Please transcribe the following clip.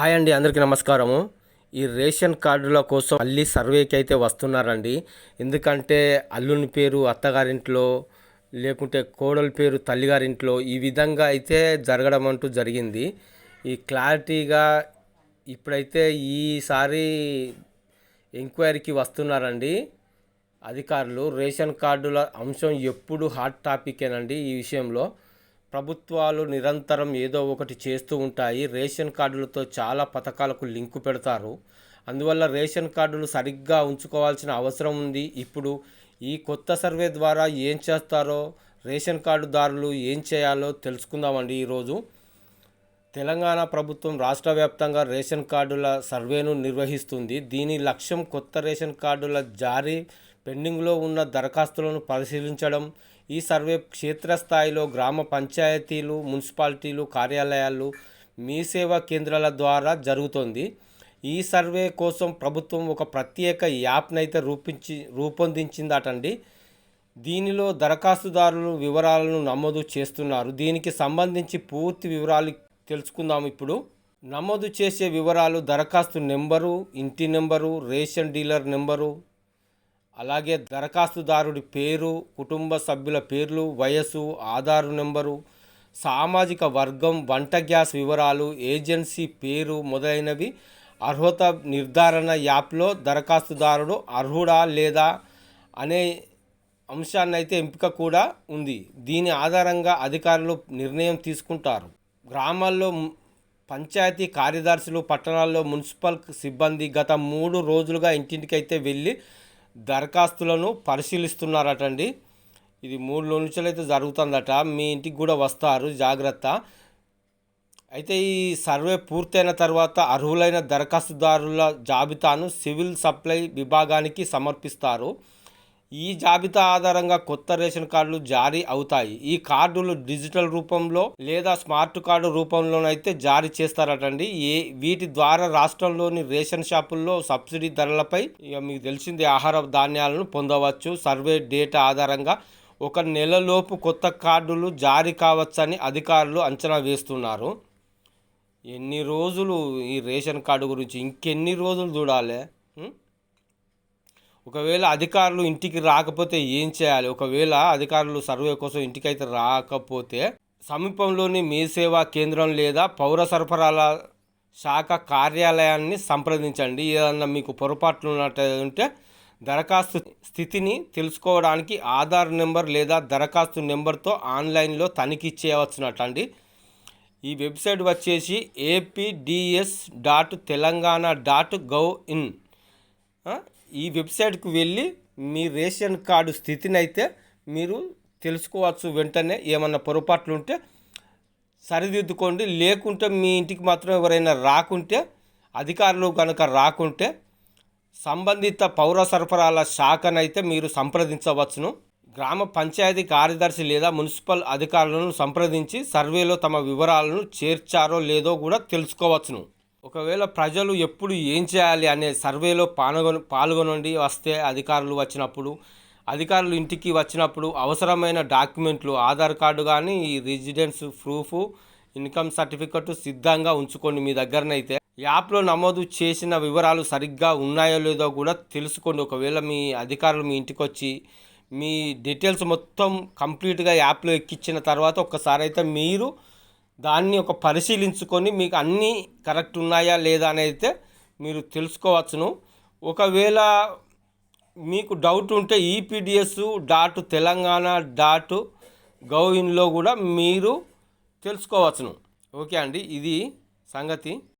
Hi అండి అందరికీ నమస్కారము. ఈ రేషన్ కార్డుల కోసం మళ్ళీ సర్వేకి అయితే వస్తున్నారండి. ఎందుకంటే అల్లుని పేరు అత్తగారింట్లో లేకుంటే కోడల పేరు తల్లిగారింట్లో ఈ విధంగా అయితే జరగడం అంటూ జరిగింది. ఈ క్లారిటీగా ఇప్పుడైతే ఈసారి ఎంక్వైరీకి వస్తున్నారండి. అధికారులు రేషన్ కార్డుల అంశం ఎప్పుడు హాట్ టాపికేనండి ఈ విషయంలో. ప్రభుత్వాలు నిరంతరం ఏదో ఒకటి చేస్తూ ఉంటాయి. రేషన్ కార్డులతో చాలా పథకాలకు లింకు పెడతారు. అందువల్ల రేషన్ కార్డులు సరిగ్గా ఉంచుకోవాల్సిన అవసరం ఉంది. ఇప్పుడు ఈ కొత్త సర్వే ద్వారా ఏం చేస్తారో రేషన్ కార్డుదారులు ఏం చేయాలో తెలుసుకుందామండి ఈరోజు. తెలంగాణ ప్రభుత్వం రాష్ట్ర వ్యాప్తంగా రేషన్ కార్డుల సర్వేను నిర్వహిస్తుంది. దీని లక్ష్యం కొత్త రేషన్ కార్డుల జారీ పెండింగ్లో ఉన్న దరఖాస్తులను పరిశీలించడం ఈ సర్వే క్షేత్రస్థాయిలో గ్రామ పంచాయతీలు మున్సిపాలిటీలు కార్యాలయాలు మీ సేవా కేంద్రాల ద్వారా జరుగుతుంది. ఈ సర్వే కోసం ప్రభుత్వం ఒక ప్రత్యేక యాప్నైతే రూపించి రూపొందించిందటండి. దీనిలో దరఖాస్తుదారులు వివరాలను నమోదు చేస్తున్నారు. దీనికి సంబంధించి పూర్తి వివరాలు తెలుసుకుందాం ఇప్పుడు. నమోదు చేసే వివరాలు దరఖాస్తు నెంబరు ఇంటి నెంబరు రేషన్ డీలర్ నెంబరు అలాగే దరఖాస్తుదారుడి పేరు కుటుంబ సభ్యుల పేర్లు వయసు ఆధారు నెంబరు సామాజిక వర్గం వంట గ్యాస్ వివరాలు ఏజెన్సీ పేరు మొదలైనవి అర్హత నిర్ధారణ యాప్లో దరఖాస్తుదారుడు అర్హుడా లేదా అనే అంశాన్నైతే ఎంపిక కూడా ఉంది. దీని ఆధారంగా అధికారులు నిర్ణయం తీసుకుంటారు. గ్రామాల్లో పంచాయతీ కార్యదర్శులు పట్టణాల్లో మున్సిపల్ సిబ్బంది గత మూడు రోజులుగా ఇంటింటికైతే వెళ్ళి దరఖాస్తులను పరిశీలిస్తున్నారటండి. ఇది మూడు నుంచి అయితే జరుగుతుందట. మీ ఇంటికి కూడా వస్తారు. జాగ్రత్త. అయితే ఈ సర్వే పూర్తయిన తర్వాత అర్హులైన దరఖాస్తుదారుల జాబితాను సివిల్ సప్లై విభాగానికి సమర్పిస్తారు. ఈ జాబితా ఆధారంగా కొత్త రేషన్ కార్డులు జారీ అవుతాయి. ఈ కార్డులు డిజిటల్ రూపంలో లేదా స్మార్ట్ కార్డు రూపంలోనైతే జారీ చేస్తారటండి. ఏ వీటి ద్వారా రాష్ట్రంలోని రేషన్ షాపుల్లో సబ్సిడీ ధరలపై ఇక మీకు తెలిసింది ఆహార ధాన్యాలను పొందవచ్చు. సర్వే డేటా ఆధారంగా ఒక నెలలోపు కొత్త కార్డులు జారీ కావచ్చని అధికారులు అంచనా వేస్తున్నారు. ఎన్ని రోజులు ఈ రేషన్ కార్డు గురించి ఇంకెన్ని రోజులు చూడాలి? ఒకవేళ అధికారులు ఇంటికి రాకపోతే ఏం చేయాలి? ఒకవేళ అధికారులు సర్వే కోసం ఇంటికైతే రాకపోతే సమీపంలోని మీ సేవా కేంద్రం లేదా పౌర సరఫరాల శాఖ కార్యాలయాన్ని సంప్రదించండి. ఏదన్నా మీకు పొరపాట్లు ఉన్నట్టుంటే దరఖాస్తు స్థితిని తెలుసుకోవడానికి ఆధార్ నెంబర్ లేదా దరఖాస్తు నెంబర్తో ఆన్లైన్లో తనిఖీ చేయవచ్చునటండి. ఈ వెబ్సైట్ వచ్చేసి APDS dot Telangana dot gov in ఈ వెబ్సైట్కి వెళ్ళి మీ రేషన్ కార్డు స్థితిని అయితే మీరు తెలుసుకోవచ్చు వెంటనే ఏమన్నా పొరపాట్లు ఉంటే సరిదిద్దుకోండి. లేకుంటే మీ ఇంటికి మాత్రం ఎవరైనా రాకుంటే అధికారులు కనుక రాకుంటే సంబంధిత పౌర సరఫరాల శాఖనైతే మీరు సంప్రదించవచ్చును. గ్రామ పంచాయతీ కార్యదర్శి లేదా మున్సిపల్ అధికారులను సంప్రదించి సర్వేలో తమ వివరాలను చేర్చారో లేదో కూడా తెలుసుకోవచ్చును. ఒకవేళ ప్రజలు ఎప్పుడు ఏం చేయాలి అనే సర్వేలో పాల్గొన పాల్గొనండి వస్తే అధికారులు వచ్చినప్పుడు అధికారులు ఇంటికి వచ్చినప్పుడు అవసరమైన డాక్యుమెంట్లు ఆధార్ కార్డు కానీ ఈ రెసిడెన్స్ ప్రూఫ్ ఇన్కమ్ సర్టిఫికెట్ సిద్ధంగా ఉంచుకోండి మీ దగ్గరనైతే. యాప్లో నమోదు చేసిన వివరాలు సరిగ్గా ఉన్నాయో లేదో కూడా తెలుసుకోండి. ఒకవేళ మీ అధికారులు మీ ఇంటికి వచ్చి మీ డీటెయిల్స్ మొత్తం కంప్లీట్గా యాప్లో ఎక్కించిన తర్వాత ఒక్కసారి అయితే మీరు దాన్ని ఒక పరిశీలించుకొని మీకు అన్నీ కరెక్ట్ ఉన్నాయా లేదా అని అయితే మీరు తెలుసుకోవచ్చును. ఒకవేళ మీకు డౌట్ ఉంటే ఈపీడిఎస్ డాట్ తెలంగాణ డాట్ గౌఇన్లో కూడా మీరు తెలుసుకోవచ్చును. ఓకే అండి ఇది సంగతి.